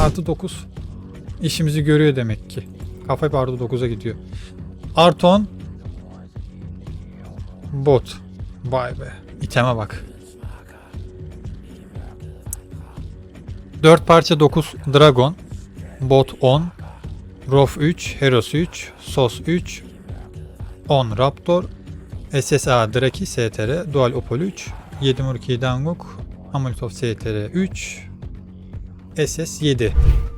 Artı 9 işimizi görüyor demek ki. Kafa hep artı 9'a gidiyor. Artı 10 bot. Vay be. İteme bak. 4 parça 9 dragon. Bot 10. Rof 3. Heros 3. Sos 3. 10 Raptor. SSA Draki STR. Dual Opol 3. 7 Murki Danguk. Amultov STR 3. SS7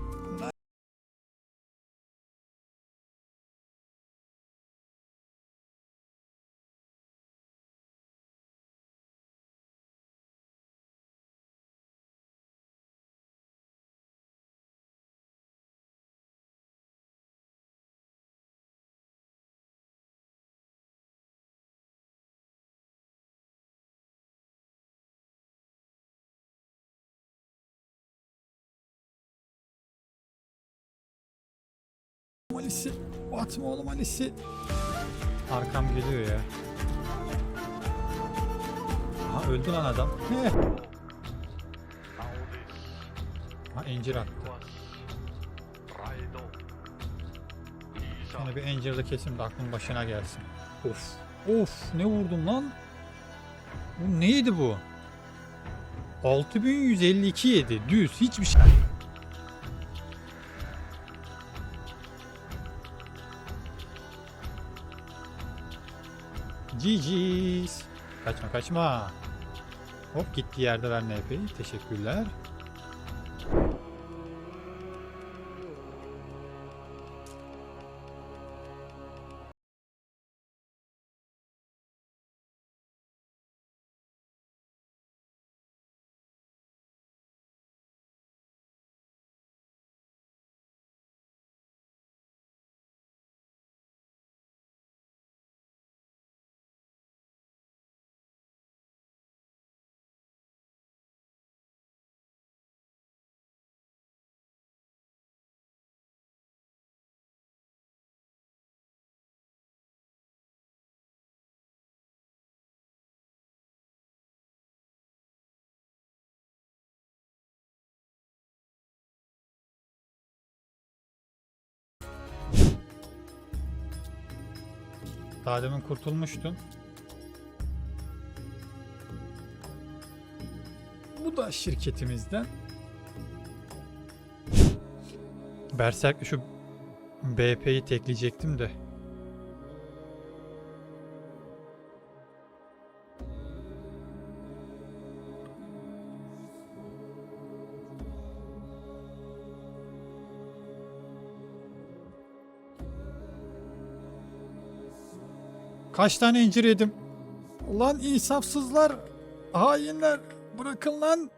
Alisi. Batma oğlum Alisi. Arkam geliyor ya. Ha öldü lan adam. Heh. Ha incir attı. Yani bir incirli kesim de aklın başına gelsin. Of. Of ne vurdum lan. Bu neydi bu? 6152 yedi düz hiçbir şey. GG's. Kaçma kaçma. Hop gitti yerde ver NP'yi. Teşekkürler. Daha demin kurtulmuştun. Bu da şirketimizden. Berserk'le şu BP'yi tekleyecektim de. Kaç tane incir yedim? Ulan insafsızlar, hainler, bırakın lan.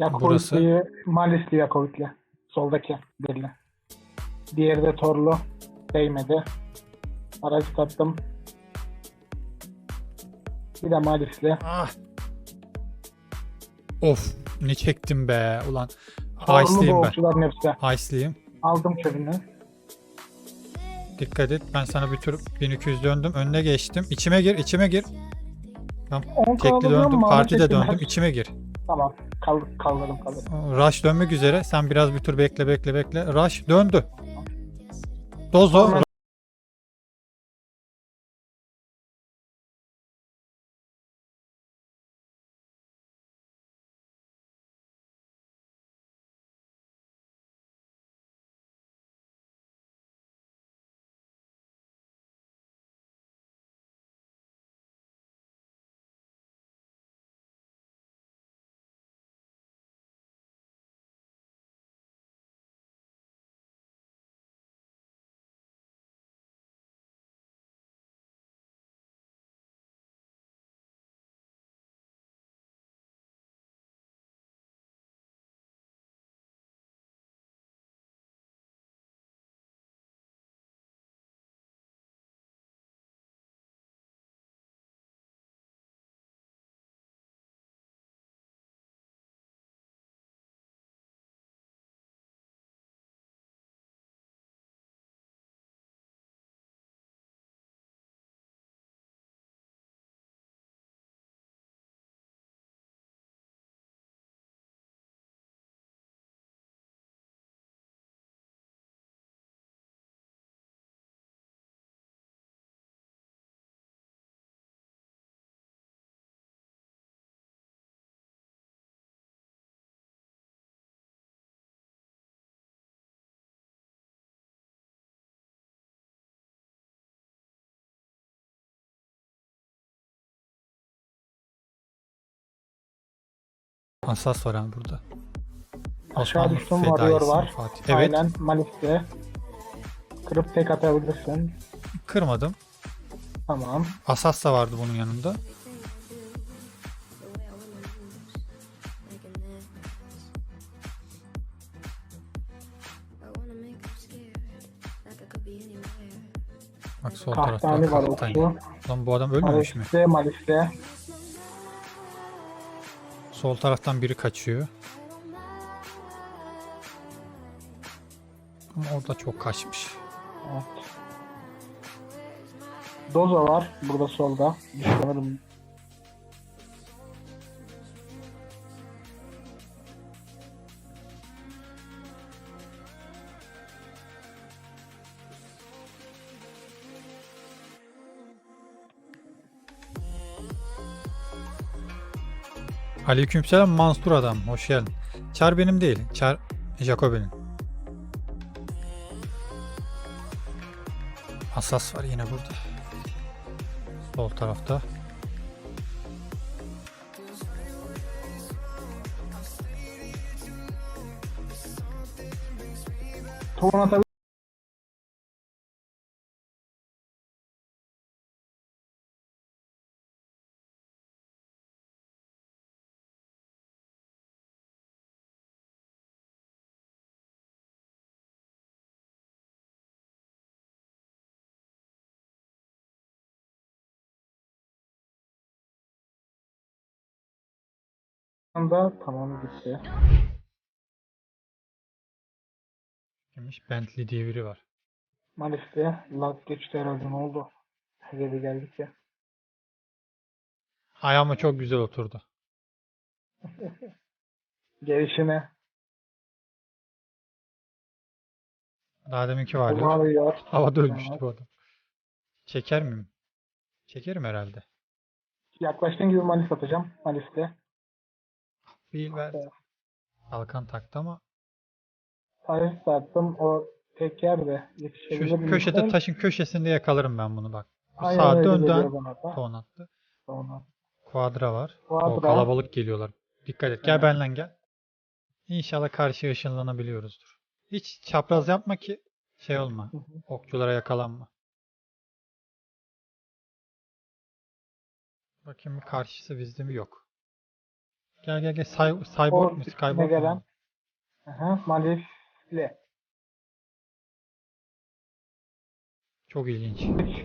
Burası- Yakovitli, Malisli Yakovitli. Soldaki belli. Diğeri de Torlu. Değmedi. Aracı tattım. Bir de Malisli. Ah. Of, ne çektim be ulan. Torlu Ice'liyim ben. boğuşçuların hepsi. Ice'liyim. Aldım çöpünü. Dikkat et, ben sana bir tur 1200 döndüm, önüne geçtim. İçime gir, içime gir. 10 Tekli döndüm, partide döndüm, içime gir. Tamam. Kal kaldırdım kaldırdım. Rush dönmek üzere. Sen biraz bir tur bekle bekle bekle. Rush döndü. Dozo Sonra- Asas var abi burada. Aşağı Osmanlı düştüm fedaisi varıyor var. Fatih. Evet Aynen Malis'te. Kırıp tek atabilirsin. kırmadım. Tamam. Asas da vardı bunun yanında. Bak sol tarafta Kahtani var Kahtani. okçu. Lan bu adam ölmemiş mi? Malis'te Malis'te. Sol taraftan biri kaçıyor. Ama orada çok kaçmış. Evet. Doza var burada solda. Düşünüyorum. Aleykümselam Mansur adam. Hoş geldin. Çar benim değil. Çar Jacobin'in. Asas var yine burada. Sol tarafta. Ton atabilir. Anda tamam gitti. Demiş Bentley diye biri var. Malis'te lag geçti herhalde ne oldu? Geri geldik ya. Ayağıma çok güzel oturdu. Gelişine Daha deminki var ya. kullanıyor. Havada ölmüştü bu adam. Çeker miyim? Çekerim herhalde. Yaklaştığın gibi Malis atacağım. Malis'te. Bir ver. Evet. Kalkan taktı ama Tarih sattım. O tek yerde yetişebilir şu köşede taşın köşesinde yakalarım ben bunu bak. Bu Aynen sağa öyle dön geliyor dön. bana da. Ton attı. Sonra. Kuadra var. O Quadra. kalabalık geliyorlar. Dikkat et. Gel Evet. benle gel. İnşallah karşıya ışınlanabiliyoruzdur. Hiç çapraz yapma ki şey olma. Hı hı. Okçulara yakalanma. Bakayım bir karşısı bizde mi yok. Gel gel gel. Cy Cyborg mu? Skyborg gelen. Aha, Malis'le. Çok ilginç.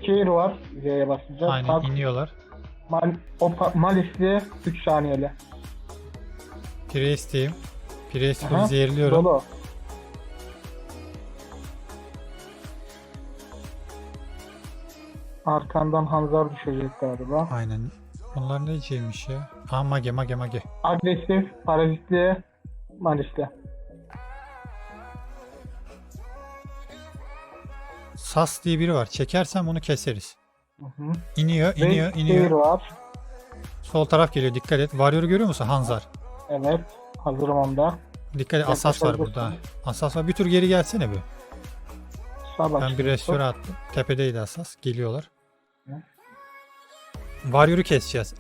Scare var. Z'ye basınca. Aynen Sağ- iniyorlar. Mal, o Malis'li 3 saniyeli. Priest'teyim. Priest Aha, zehirliyorum. Dolu. Arkandan Hanzar düşecek galiba. Aynen. Bunlar ne şeymiş ya? Ha mage mage mage. Agresif, parazitli, Malis'li. Sas diye biri var. Çekersem onu keseriz. Hı hı. İniyor, iniyor, Ve iniyor. Scare var. Sol taraf geliyor. Dikkat et. Warrior'u görüyor musun? Hanzar. Evet. Hazırım onda. Dikkat et. Asas var burada. Asas var. Bir tur geri gelsene bir. Sağ bak. Ben bir restore attım. Tepedeydi Asas. Geliyorlar. Warrior'u keseceğiz.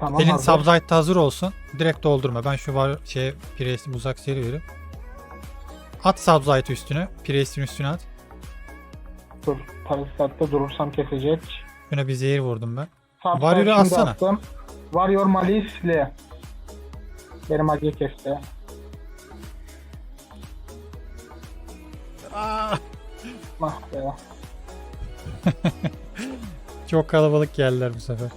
Tamam Elin hazır. subsite hazır olsun. Direkt doldurma. Ben şu var şey Priest'i buzak seri verip. At subsite üstüne. Priest'in üstüne at. Dur. Parasitat'ta durursam kesecek. Şuna bir zehir vurdum ben. Warrior'u atsana. attım. Warrior Malis'li. Benim acıyı kesti. Ah be. Çok kalabalık geldiler bu sefer.